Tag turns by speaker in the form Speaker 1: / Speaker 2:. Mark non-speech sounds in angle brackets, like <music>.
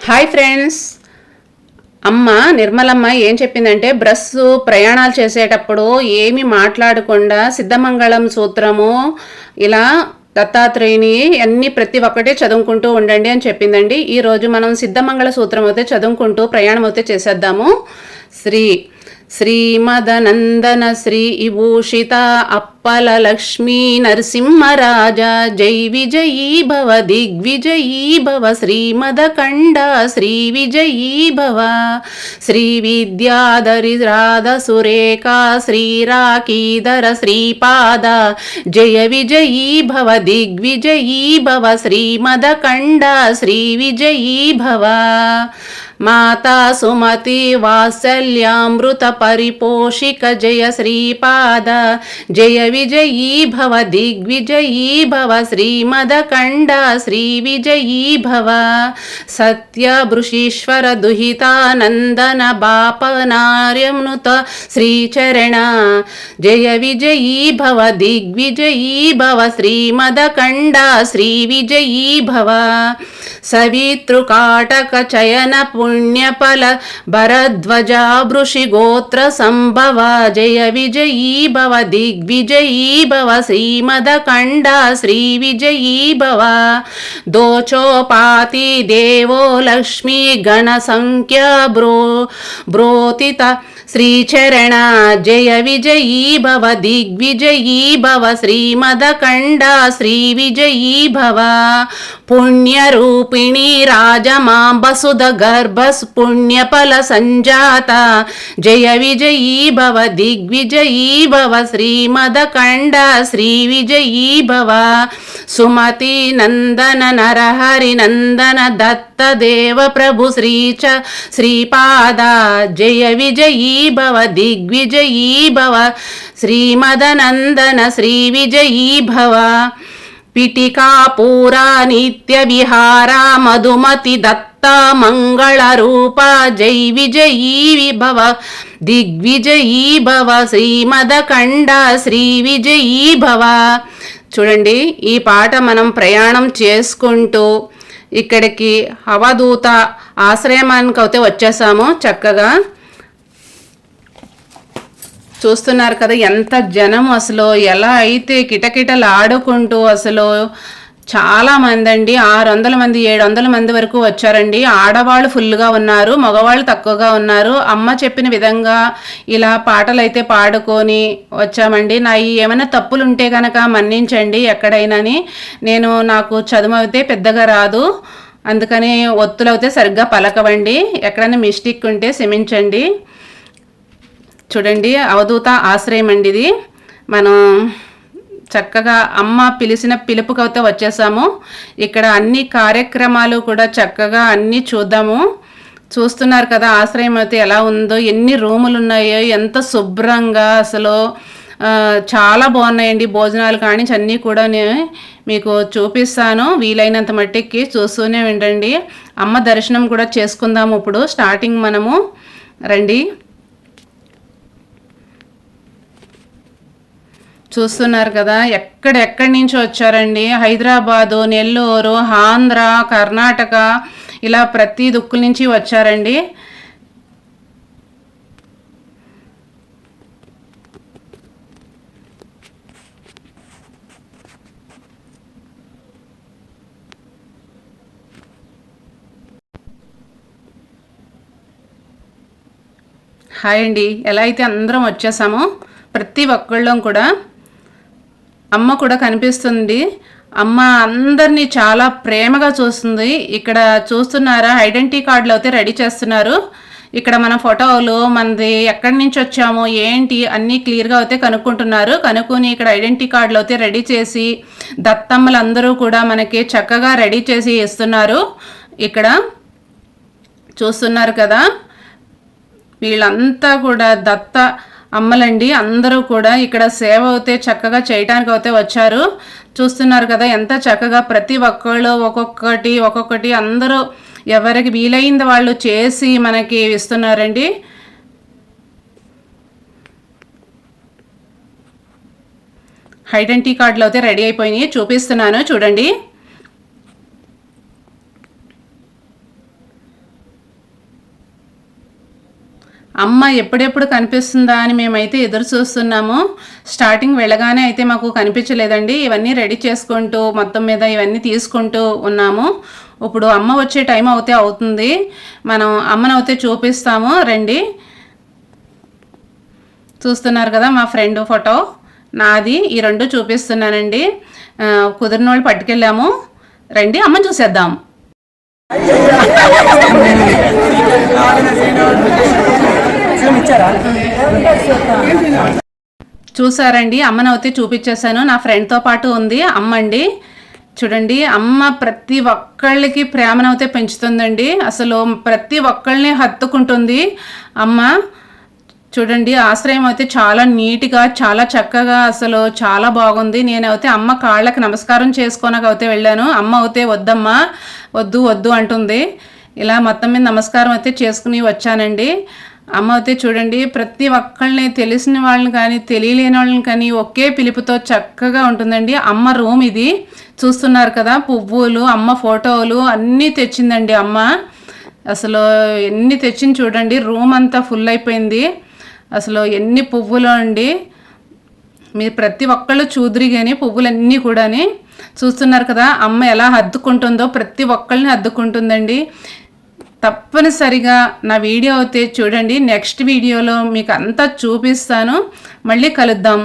Speaker 1: Hi friends. అమ్మ నిర్మలమ్మ ఏం చెప్పిందంటే బ్రస్సు ప్రయాణాలు చేసేటప్పుడు ఏమి మాట్లాడకుండా సిద్ధమంగళం సూత్రము ఇలా దత్తాత్రేయుని అన్ని ప్రతి ఒక్కటే చదువుకుంటూ ఉండండి అని చెప్పిందండి. ఈరోజు మనం సిద్ధమంగళ సూత్రం అయితే చదువుకుంటూ ప్రయాణం అయితే చేసేద్దాము. శ్రీ శ్రీమదనందన శ్రీ విభూషిత అప్ప లక్ష్మీ నరసింహరాజ జై విజయీ భవ దిగ్విజయీ భవ శ్రీమదకండ శ్రీ విజయీ భవ శ్రీ విద్యాధరి రాధ సురేఖ శ్రీరాకీధర శ్రీపాద జయ విజయీ భవ దిగ్విజయీ భవ శ్రీమదకండ శ్రీ విజయీ భవ మాతా సుమతి వాత్సల్యామృత పరిపోషిక జయ శ్రీపాద జయ విజయీ భవ దిగ్విజయీ భవ శ్రీమదకండ శ్రీ విజయీ భవ సత్య భృషీశ్వర దుహితానందన బాపనార్యనుత శ్రీచరణ జయ విజయీ భవ దిగ్విజయీ భవ శ్రీమదకండ శ్రీ విజయీ భవ సవితృకాటక చయన పుణ్యఫల భరద్వజా వృషి గోత్ర విజయీ భవ దిగ్విజయీ శ్రీమదకండ శ్రీ విజయీ భవ దోచోపాతి దేవో లక్ష్మీ గణ సంఖ్య బ్రో బ్రోతిత శ్రీచరణ జయ విజయీ భవ దిగ్విజయీ భవ శ్రీమదకండ శ్రీ విజయీ భవ పుణ్యరూపిణి రాజమాంబసుద గర్భస్ పుణ్యఫల సంజాత జయ విజయీ భవ దిగ్విజయీ భవ శ్రీమదకండ శ్రీ విజయీ భవ సుమతి నందన నరహరి విజయీ భవ దిగ్విజయీ భవ. శ్రీమదనందన శ్రీ విజయీ భవ పిటికాపూరా నిత్య విహారా మధుమతి దత్త మంగళ రూప. జై విజయీ విభవ. దిగ్విజయీ భవ. శ్రీమదకండ శ్రీ విజయీ భవ. చూడండి ఈ పాట మనం ప్రయాణం చేసుకుంటూ ఇక్కడికి అవధూత ఆశ్రమానికి అయితే వచ్చేసాము. చక్కగా చూస్తున్నారు కదా ఎంత జనం అసలు ఎలా అయితే కిటకిటలు ఆడుకుంటూ అసలు చాలా మంది అండి ఆరు వందల మంది ఏడు వందల మంది వరకు వచ్చారండి. ఆడవాళ్ళు ఫుల్గా ఉన్నారు మగవాళ్ళు తక్కువగా ఉన్నారు. అమ్మ చెప్పిన విధంగా ఇలా పాటలు అయితే పాడుకొని వచ్చామండి. నా ఏమైనా తప్పులు ఉంటే కనుక మన్నించండి ఎక్కడైనాని. నేను నాకు చదువు అయితే పెద్దగా రాదు. అందుకని ఒత్తులు అయితే సరిగ్గా పలకవండి. ఎక్కడైనా మిస్టేక్ ఉంటే క్షమించండి. చూడండి అవధూత ఆశ్రయం అండి ఇది. మనం చక్కగా అమ్మ పిలిచిన పిలుపుకైతే వచ్చేసాము. ఇక్కడ అన్ని కార్యక్రమాలు కూడా చక్కగా అన్నీ చూద్దాము. చూస్తున్నారు కదా ఆశ్రయం అయితే ఎలా ఉందో ఎన్ని రూములు ఉన్నాయో ఎంత శుభ్రంగా అసలు చాలా బాగున్నాయండి భోజనాలు కానీ అన్నీ కూడా నేను మీకు చూపిస్తాను. వీలైనంత మట్టికి చూస్తూనే వినండి అమ్మ దర్శనం కూడా చేసుకుందాము ఇప్పుడు స్టార్టింగ్ మనము. రండి. చూస్తున్నారు కదా ఎక్కడెక్కడి నుంచి వచ్చారండి? హైదరాబాదు నెల్లూరు ఆంధ్ర కర్ణాటక ఇలా ప్రతి దుక్కుల నుంచి వచ్చారండి. హాయ్ అండి. ఎలా అయితే అందరం వచ్చేసామో ప్రతి ఒక్కళ్ళం కూడా అమ్మ కూడా కనిపిస్తుంది. అమ్మ అందరినీ చాలా ప్రేమగా చూస్తుంది. ఇక్కడ చూస్తున్నారా? ఐడెంటిటీ కార్డులు అయితే రెడీ చేస్తున్నారు. ఇక్కడ మన ఫోటోలు మనది ఎక్కడి నుంచి వచ్చాము ఏంటి అన్నీ క్లియర్గా అయితే కనుక్కుంటున్నారు. కనుక్కొని ఇక్కడ ఐడెంటిటీ కార్డులు అయితే రెడీ చేసి దత్తమ్మలందరూ కూడా మనకి చక్కగా రెడీ చేసి ఇస్తున్నారు. ఇక్కడ చూస్తున్నారు కదా? వీళ్ళంతా కూడా దత్త అమ్మలండి అందరూ కూడా ఇక్కడ సేవ అయితే చక్కగా చేయటానికి అయితే వచ్చారు. చూస్తున్నారు కదా ఎంత చక్కగా ప్రతి ఒక్కళ్ళు ఒక్కొక్కటి ఒక్కొక్కటి అందరూ ఎవరికి వీలైంది వాళ్ళు చేసి మనకి ఇస్తున్నారండి. ఐడెంటిటీ కార్డులు అయితే రెడీ అయిపోయినాయి చూపిస్తున్నాను చూడండి. అమ్మ ఎప్పుడెప్పుడు కనిపిస్తుందా అని మేమైతే ఎదురు చూస్తున్నాము. స్టార్టింగ్ వెళ్ళగానే అయితే మాకు కనిపించలేదండి. ఇవన్నీ రెడీ చేసుకుంటూ మొత్తం మీద ఇవన్నీ తీసుకుంటూ ఉన్నాము. ఇప్పుడు అమ్మ వచ్చే టైం అవుతే అవుతుంది. మనం అమ్మను అయితే చూపిస్తాము. రండి. చూస్తున్నారు కదా మా ఫ్రెండ్ ఫోటో. నాది. ఈ రెండు చూపిస్తున్నానండి. కుదిరిన వాళ్ళు పట్టుకెళ్ళాము. రండి అమ్మ చూసేద్దాం. <laughs> చూసారండి అమ్మనవతి అయితే చూపించేశాను. నా ఫ్రెండ్తో పాటు ఉంది అమ్మ అండి చూడండి అమ్మ ప్రతి ఒక్కళ్ళకి ప్రేమనైతే పెంచుతుందండి. అసలు ప్రతి ఒక్కళ్ళని హత్తుకుంటుంది అమ్మ. చూడండి ఆశ్రయం అయితే చాలా నీట్గా చాలా చక్కగా అసలు చాలా బాగుంది. నేనైతే అమ్మ కాళ్ళకి నమస్కారం చేసుకోనక అయితే వెళ్ళాను. అమ్మ అయితే వద్దమ్మా వద్దు వద్దు అంటుంది. ఇలా మొత్తం మీద నమస్కారం అయితే చేసుకుని వచ్చానండి. అమ్మ అయితే చూడండి ప్రతి ఒక్కళ్ళని తెలిసిన వాళ్ళని కానీ తెలియలేని వాళ్ళని కానీ ఒకే పిలుపుతో చక్కగా ఉంటుందండి. అమ్మ రూమ్ ఇది. చూస్తున్నారు కదా పువ్వులు అమ్మ ఫోటోలు అన్నీ తెచ్చిందండి అమ్మ. అసలు ఎన్ని తెచ్చింది చూడండి రూమ్ అంతా ఫుల్ అయిపోయింది. అసలు ఎన్ని పువ్వులు అండి. మీరు ప్రతి ఒక్కళ్ళు చూదురి కానీ పువ్వులన్నీ కూడాని. చూస్తున్నారు కదా అమ్మ ఎలా హద్దుకుంటుందో ప్రతి ఒక్కళ్ళని హద్దుకుంటుందండి. తప్పనిసరిగా నా వీడియో అయితే చూడండి. నెక్స్ట్ వీడియోలో మీకు అంతా చూపిస్తాను. మళ్ళీ కలుద్దాం.